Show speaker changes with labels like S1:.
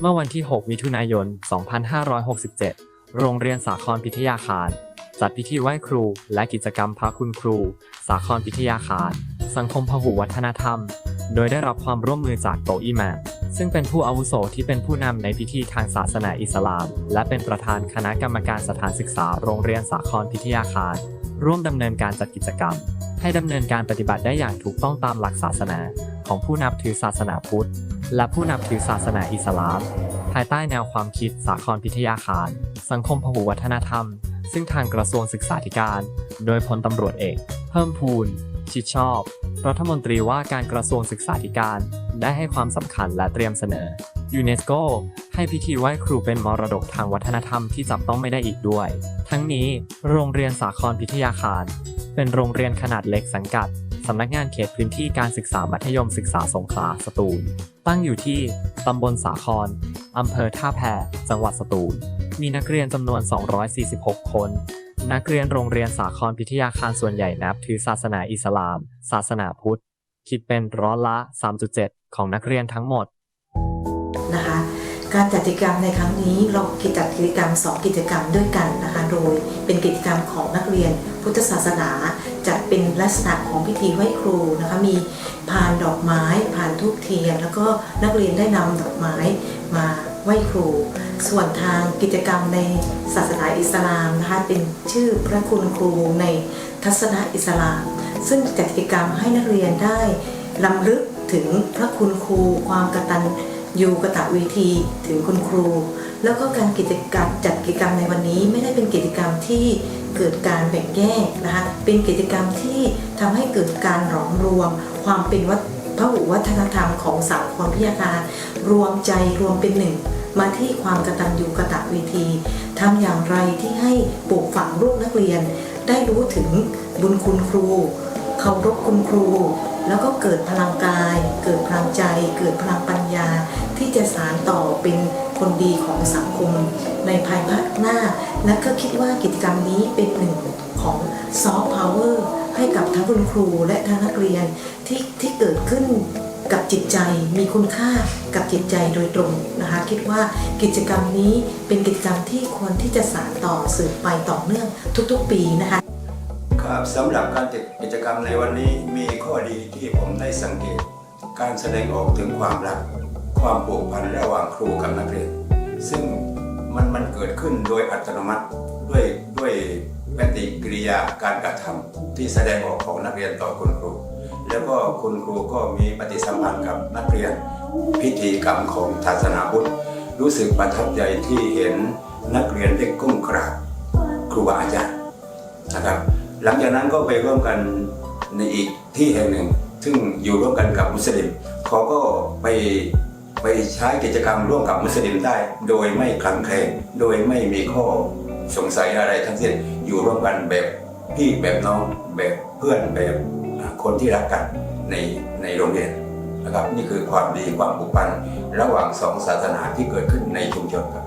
S1: เมื่อวันที่ 6 มิถุนายน 2567 โรงเรียนสาครพิทยาคาร จัดพิธีไหว้ครูและกิจกรรมพระคุณครู สาครพิทยาคาร สังคมพหุวัฒนธรรม โดยได้รับความร่วมมือจากโตอิหมาซึ่งเป็นผู้อาวุโสที่เป็นผู้นำในพิธีทางศาสนาอิสลาม และเป็นประธานคณะกรรมการสถานศึกษาโรงเรียนสาครพิทยาคาร ร่วมดำเนินการจัดกิจกรรม ให้ดำเนินการปฏิบัติได้อย่างถูกต้องตามหลักศาสนาของผู้นับถือศาสนาพุทธ และผู้นับถือศาสนาอิสลาม ภายใต้แนวความคิดสาครพิทยาคาร สังคมพหุวัฒนธรรม ซึ่งทางกระทรวงศึกษาธิการ โดยพลตำรวจเอก เพิ่มพูน ชิดชอบ รัฐมนตรีว่าการกระทรวงศึกษาธิการ ได้ให้ความสำคัญและเตรียมเสนอยูเนสโกให้พิธีไหว้ครูเป็นมรดกทางวัฒนธรรมที่จับต้องไม่ได้อีกด้วย ทั้งนี้โรงเรียนสาครพิทยาคาร เป็นโรงเรียนขนาดเล็กสังกัด สำนักงานเขตพื้นที่การศึกษามัธยมศึกษาสงขลาสตูล ตั้งอยู่ที่ตำบลสาครอำเภอท่าแพจังหวัดสตูล มีนักเรียนจำนวน 246 คน นักเรียนโรงเรียนสาครพิทยาคารส่วนใหญ่นับถือศาสนาอิสลาม ศาสนาพุทธ คิดเป็นร้อยละ 3.7 ของนักเรียนทั้งหมด
S2: การจัดกิจกรรมในครั้งนี้เราจัดกิจกรรม 2 กิจกรรมด้วยกันนะคะโดยเป็นกิจกรรมของนักเรียนพุทธศาสนา จัดเป็นลักษณะของพิธีไหว้ครูนะคะมีพานดอกไม้พานทูบเทียน แล้วก็นักเรียนได้นำดอกไม้มาไหว้ครู ส่วนทางกิจกรรมในศาสนาอิสลามนะคะเป็นชื่อพระคุณครูในทัศนะอิสลาม ซึ่งจัดกิจกรรมให้นักเรียนได้ลำลึกถึงพระคุณครูความกตัญญู ยูกตเวทีถึงคุณครู แล้วก็การกิจกรรมจัดกิจกรรมในวันนี้ไม่ได้เป็นกิจกรรมที่เกิดการแบ่งแยกนะคะเป็นกิจกรรมที่ทำให้เกิดการหลอมรวม ความเป็นวัฒพหุวัฒนธรรมของสังคมพิยาการรวมใจรวมเป็นหนึ่ง มาที่ความกตัญญูกตเวทีทำอย่างไรที่ให้ปลูกฝังลูกนักเรียน ได้รู้ถึงบุญคุณครูเคารพคุณครู แล้วก็เกิดพลังกาย เกิดพลังใจ เกิดพลังปัญญา ที่จะสานต่อเป็นคนดีของสังคม ในภายภาคหน้า และก็คิดว่ากิจกรรมนี้เป็นหนึ่งของซอฟต์พาวเวอร์ให้กับทั้งคุณครูและทั้งนักเรียนที่ที่เกิดขึ้นกับจิตใจมีคุณค่ากับจิตใจโดยตรงนะคะ คิดว่ากิจกรรมนี้เป็นกิจกรรมที่ควรที่จะสานต่อสืบไปต่อเนื่องทุกๆปีนะคะ
S3: ครับสำหรับการจัดกิจกรรมในวันนี้มีข้อดีที่ผมได้สังเกต การแสดงออกถึงความรัก ความผูกพันระหว่างครูกับนักเรียน ซึ่งมันมันเกิดขึ้นโดยอัตโนมัติด้วยด้วยปฏิกิริยาการกระทำที่แสดงออกของนักเรียนต่อคุณครู แล้วก็คุณครูก็มีปฏิสัมพันธ์กับนักเรียนพิธีกรรมของศาสนาพุทธรู้สึกประทับใจที่เห็นนักเรียนได้ก้มกราบครูบาอาจารย์นะครับ หลังจากนั้นก็ไปร่วมกันในอีกที่แห่งหนึ่ง ซึ่งอยู่ร่วมกันกับมุสลิมเขาก็ไปไปใช้กิจกรรมร่วมกับมุสลิมได้ โดยไม่คลังแคลงโดยไม่มีข้อสงสัยอะไรทั้งสิ้นอยู่ร่วมกันแบบพี่แบบน้องแบบเพื่อนแบบคนที่รักกันในในโรงเรียนนะครับนี่คือความดีความผูกพันระหว่างสองศาสนาที่เกิดขึ้นในชุมชนครับ